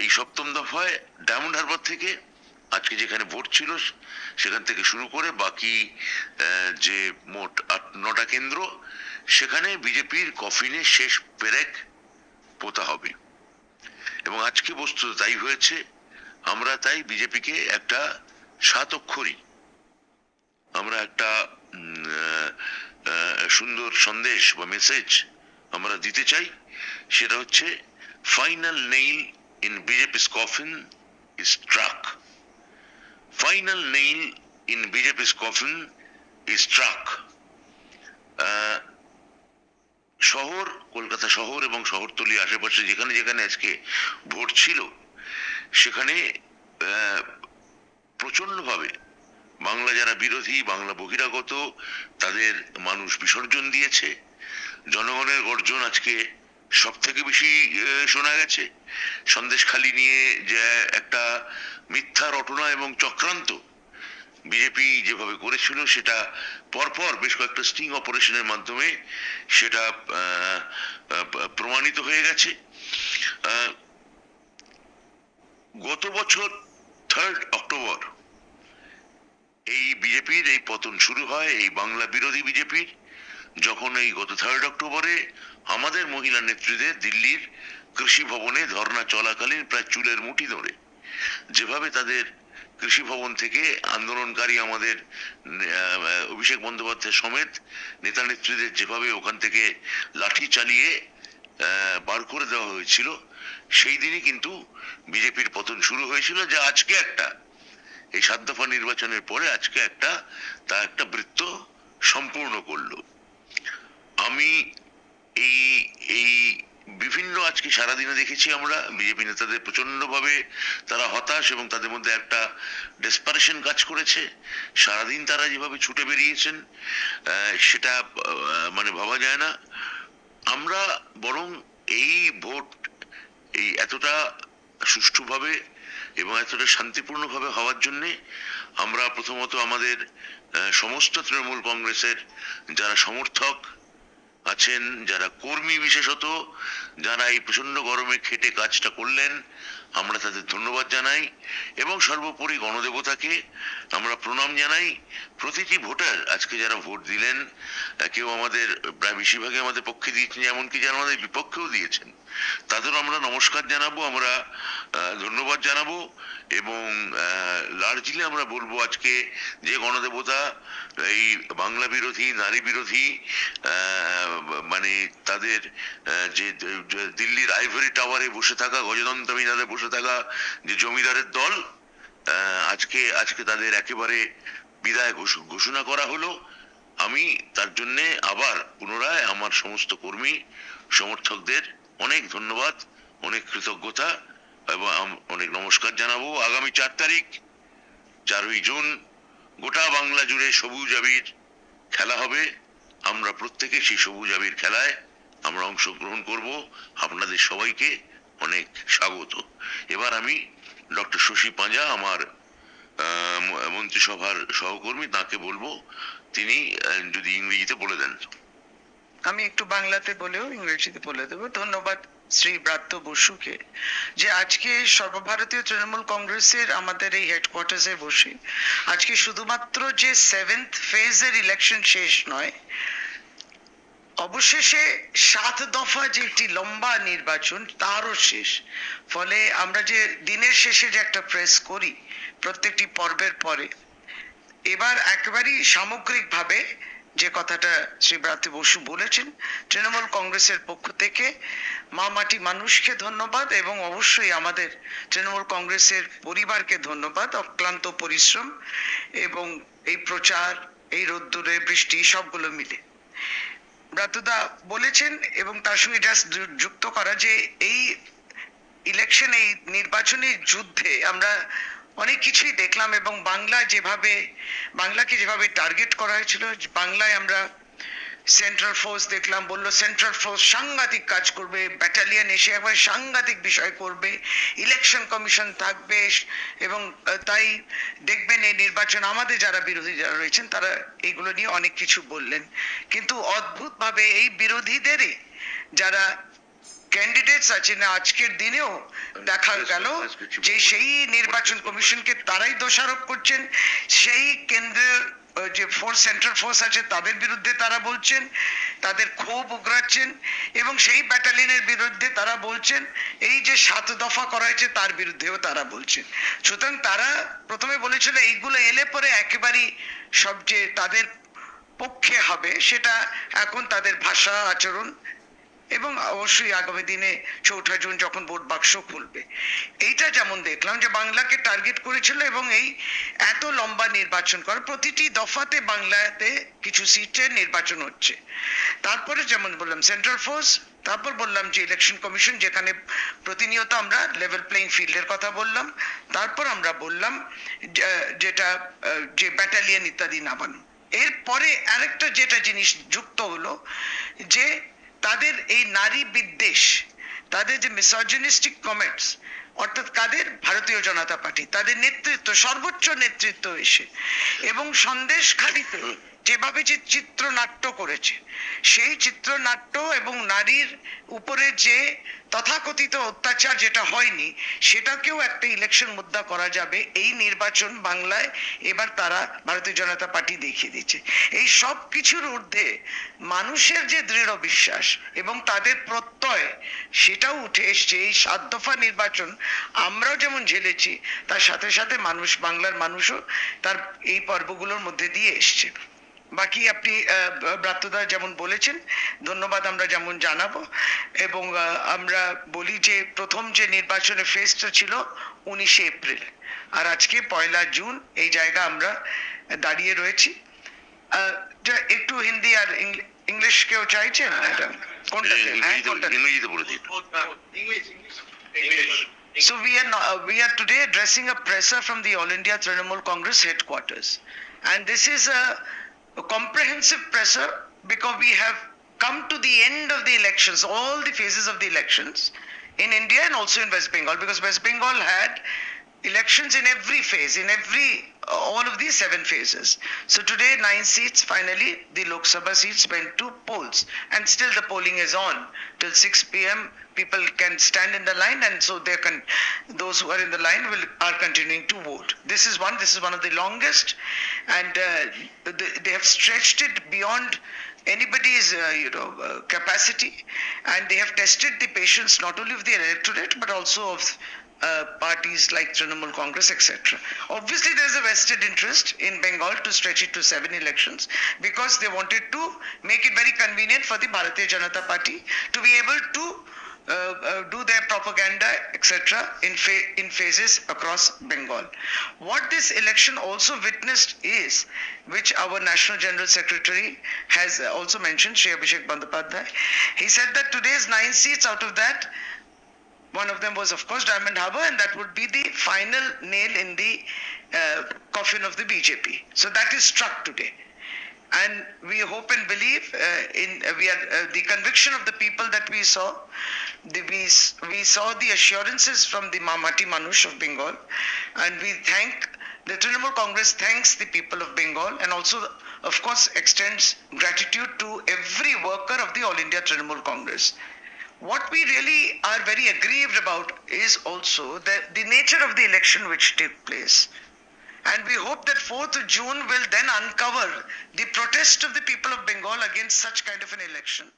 এই সপ্তম দফায় ডায়মন্ড হারবার থেকে আজকে যেখানে ভোট ছিল, সেখান থেকে শুরু করে বাকি যে মোট আট, নটা কেন্দ্র, সেখানে বিজেপির কফিনে শেষ পেরেক পোতা হবে। এবং আজকে বস্তু তাই হয়েছে, আমরা তাই বিজেপিকে একটা সাত অক্ষরী আমরা একটা সুন্দর সন্দেশ বা মেসেজ আমরা দিতে চাই, সেটা হচ্ছে final nail in BJP's coffin is track final nail in BJP's coffin is track শহর কলকাতা শহর এবং শহরতলি আশেপাশে যেখানে যেখানে আজকে ভোট ছিল সেখানে আহ, প্রচণ্ডভাবে বাংলা যারা বিরোধী বাংলা বহিরাগত তাদের মানুষ বিসর্জন দিয়েছে। জনগণের গর্জন আজকে সব থেকে বেশি শোনা গেছে? সন্দেশখালি নিয়ে যে একটা মিথ্যা রটনা এবং চক্রান্ত বিজেপি যেভাবে করেছিল, সেটা পরপর বেশ কয়েকটা স্টিং অপারেশনের মাধ্যমে সেটা প্রমাণিত হয়ে গেছে। গত বছর থার্ড অক্টোবর এই বিজেপির এই পতন শুরু হয়, এই বাংলা বিরোধী বিজেপির। যখন এই গত থার্ড অক্টোবরে আমাদের মহিলা নেত্রীদের দিল্লির কৃষি ভবনে ধর্ণা চলাকালীন প্রায় চুলের মুঠি ধরে। যেভাবে তাদের কৃষি ভবন থেকে আন্দোলনকারী আমাদের অভিষেক বন্দ্যোপাধ্যায় সমেত নেতা নেত্রীদের যেভাবে ওখান থেকে লাঠি চালিয়ে বার করে দেওয়া হয়েছিল, সেই দিনই কিন্তু বিজেপির পতন শুরু হয়েছিল যে আজকে একটা, এই সাত দফা নির্বাচনের পরে আজকে একটা, তা একটা বৃত্ত সম্পূর্ণ করল। আমি এই এই বিভিন্ন আজকে সারাদিনে দেখেছি আমরা, বিজেপি নেতাদের প্রচণ্ড ভাবে তারা হতাশ এবং তাদের মধ্যে একটা ডেসপারেশন কাজ করেছে। সারাদিন তারা যেভাবে ছুটে বেরিয়েছেন সেটা মানে ভাবা যায় না। আমরা বরং এই ভোট, এই এতটা সুষ্ঠুভাবে এবং এতটা শান্তিপূর্ণভাবে হওয়ার জন্যে আমরা প্রথমত আমাদের সমস্ত তৃণমূল কংগ্রেসের যারা সমর্থক আছেন যারা কর্মী বিশেষত যারা এই প্রচণ্ড গরমে খেটে কাজটা করলেন আমরা তাদের ধন্যবাদ জানাই এবং সর্বোপরি গণদেবতাকে আমরা প্রণাম জানাই। প্রতিটি ভোটার আজকে যারা ভোট দিলেন কেউ আমাদের প্রায় বেশিরভাগই আমাদের পক্ষে দিয়েছেন, এমনকি যারা আমাদের বিপক্ষেও দিয়েছেন, তাদেরও আমরা নমস্কার জানাব, আমরা ধন্যবাদ জানাব এবং লার্জলি আমরা বলব আজকে যে গণদেবতা, এই বাংলা বিরোধী, নারী বিরোধী মানে তাদের যে দিল্লির আইভরি টাওয়ারে বসে থাকা গজদন্ত মিনারে বসে থাকা যে জমিদারের দল আজকে আজকে তাদের একেবারে বিদায় ঘোষণা করা হলো। আমি তার জন্য আবার পুনরায় আমার সমস্ত কর্মী, সমর্থকদের অনেক ধন্যবাদ, অনেক কৃতজ্ঞতা এবং অনেক নমস্কার জানাব। আগামী চার তারিখ, চারই জুন, গোটা বাংলা জুড়ে সবুজ আবির খেলা হবে। আমরা প্রত্যেকে সেই সবুজ আবির খেলায় আমরা অংশগ্রহণ করব। আপনাদের সবাইকে অনেক স্বাগত। এবার আমি ডক্টর শশী পাঁজা, আমার মন্ত্রিসভার সহকর্মী, তাকে বলব, তিনি যদি ইংরেজিতে বলে দেন। আমি একটু বাংলাতে বলেও ইংরেজিতে বলে দেবো। ধন্যবাদ শ্রী ব্রাত্য বসুকে যে আজকে সর্বভারতীয় তৃণমূল কংগ্রেসের আমাদের এই হেডকোয়ার্টার্সে বসে। আজকে শুধুমাত্র যে সেভেন্থ ফেজের ইলেকশন শেষ নয় অবশেষে সাত দফা যে একটি লম্বা নির্বাচন, তারও শেষ। ফলে আমরা যে দিনের শেষে যে একটা প্রেস করি, প্রত্যেকটি পর্বের পরে, এবার একেবারেই সামগ্রিকভাবে যে কথাটা শ্রী ব্রাত্য বসু বলেছেন, তৃণমূল কংগ্রেসের পক্ষ থেকে মা মাটি মানুষকে ধন্যবাদ এবং অবশ্যই আমাদের তৃণমূল কংগ্রেসের পরিবারকে ধন্যবাদ, অক্লান্ত পরিশ্রম এবং এই প্রচার, এই রোদ্দুরে, বৃষ্টি, সবগুলো মিলে। ব্রাতুদা বলেছেন এবং তার সঙ্গে জাস্ট যুক্ত করা যে এই ইলেকশন এই নির্বাচনী যুদ্ধে আমরা অনেক কিছুই দেখলাম এবং বাংলা যেভাবে, বাংলাকে যেভাবে টার্গেট করা হয়েছিল, বাংলায় আমরা সেন্ট্রাল ফোর্স দেখলাম বলল সেন্ট্রাল ফোর্স সাংঘাতিক কাজ করবে ব্যাটালিয়ান এসে একবার সাংঘাতিক বিষয় করবে ইলেকশন কমিশন থাকবে এবং তাই দেখবেন এই নির্বাচন আমাদের যারা বিরোধী যারা রয়েছেন তারা এইগুলো নিয়ে অনেক কিছু বললেন। কিন্তু অদ্ভুতভাবে এই বিরোধীদেরই যারা ক্যান্ডিডেটস আছেন আজকের দিনেও দেখা গেল যে সেই নির্বাচন কমিশনকে তারাই দোষারোপ করছেন সেই কেন্দ্রের যে ফোর্স সেন্ট্রাল ফোর্স আছে, তাদের বিরুদ্ধে তারা বলছেন, তাদের ক্ষোভ উগরাচ্ছেন এবং সেই ব্যাটালিয়নের বিরুদ্ধে তারা বলছেন, এই যে সাত দফা করা হয়েছে, তার বিরুদ্ধেও তারা বলছেন। সুতরাং তারা প্রথমে বলেছিল, এইগুলো এলে পরে একেবারেই সবচেয়ে তাদের পক্ষে হবে, সেটা এখন তাদের ভাষা, আচরণ এবং অবশ্যই আগামী দিনে চৌঠা জুন যখন ভোট বাক্স খুলবে। এইটা যেমন দেখলাম যে বাংলাকে টার্গেট করেছিল এবং এই এত লম্বা নির্বাচন কর প্রতিটি দফাতে বাংলাতে কিছু সিটের নির্বাচন হচ্ছে। তারপরে যেমন বললাম সেন্ট্রাল ফোর্স তারপর বললাম যে ইলেকশন কমিশন যেখানে প্রতিনিয়ত আমরা লেভেল প্লেইং ফিল্ডের কথা বললাম। তারপর আমরা বললাম যেটা, যে ব্যাটালিয়ন ইত্যাদি নামানো। এরপরে আরেকটা যেটা জিনিস যুক্ত হলো, যে তাদের এই নারী বিদ্বেষ, তাদের যে মিসোজিনিস্টিক কমেন্টস অর্থাৎ কাদের? ভারতীয় জনতা পার্টি, তাদের নেতৃত্ব, সর্বোচ্চ নেতৃত্ব এসে এবং সন্দেশখালিতে যেভাবে যে চিত্রনাট্য করেছে, সেই চিত্রনাট্য এবং নারীর উপরে যে তথাকথিত অত্যাচার যেটা হয়নি, সেটাকেও একটা ইলেকশন মুদ্রা করা যাবে। এই নির্বাচন বাংলায় এবার তারা ভারতীয় জনতা পার্টি দেখিয়ে দিচ্ছে এই সব কিছুর ঊর্ধ্বে মানুষের যে দৃঢ় বিশ্বাস এবং তাদের প্রত্যয়, সেটাও উঠে এসছে। এই সাত দফা নির্বাচন আমরাও যেমন ঝেলেছি, তার সাথে সাথে মানুষ, বাংলার মানুষও তার এই পর্বগুলোর মধ্যে দিয়ে এসছে। বাকি আপনি ব্রাত্যদা যেমন বলেছেন ধন্যবাদ আমরা যেমন জানাব। এবং আমরা বলি যে প্রথম যে নির্বাচনের ফেজটা ছিল উনিশে এপ্রিল। আর আজকে পয়লা জুন এই জায়গা আমরা দাঁড়িয়ে রয়েছি। একটু হিন্দি আর ইংলিশ কেউ চাইছেন? এটা কোনটা? হ্যাঁ ইংরেজিতে কোনটা? ইংরেজিতে বলে দিন So we are no- uh, we are today addressing a presser from the All India Trinamool Congress headquarters, and this is a, a comprehensive pressure because we have come to the end of the elections, all the phases of the elections in India and also in West Bengal, because West Bengal had elections in every phase, in every all of these seven phases. So today, nine seats. Finally, the Lok Sabha seats went to polls, and still the polling is on till 6 p.m. People can stand in the line, and so they can. Those who are in the line will are continuing to vote. This is one. This is one of the longest, and uh, they, they have stretched it beyond anybody's uh, you know uh, capacity, and they have tested the patience not only of the electorate but also of uh, parties like Trinamool Congress, etc. Obviously, there's a vested interest in Bengal to stretch it to seven elections because they wanted to make it very convenient for the Bharatiya Janata Party to be able to uh, uh, do their propaganda, etc., in, fa- in phases across Bengal. What this election also witnessed is, which our National General Secretary has also mentioned, Shri Abhishek Bandyopadhyay, he said that today's nine seats out of that, one of them was, of course, Diamond Harbour, and that would be the final nail in the uh, coffin of the BJP. So that is struck today. And we hope and believe uh, in uh, we are uh, the conviction of the people that we saw. The, we, we saw the assurances from the Mamati Manush of Bengal, and we thank the Trinamool Congress thanks the people of Bengal and also, of course, extends gratitude to every worker of the All India Trinamool Congress. What we really are very aggrieved about is also the, the nature of the election which took place. And we hope that 4th of June will then uncover the protest of the people of Bengal against such kind of an election.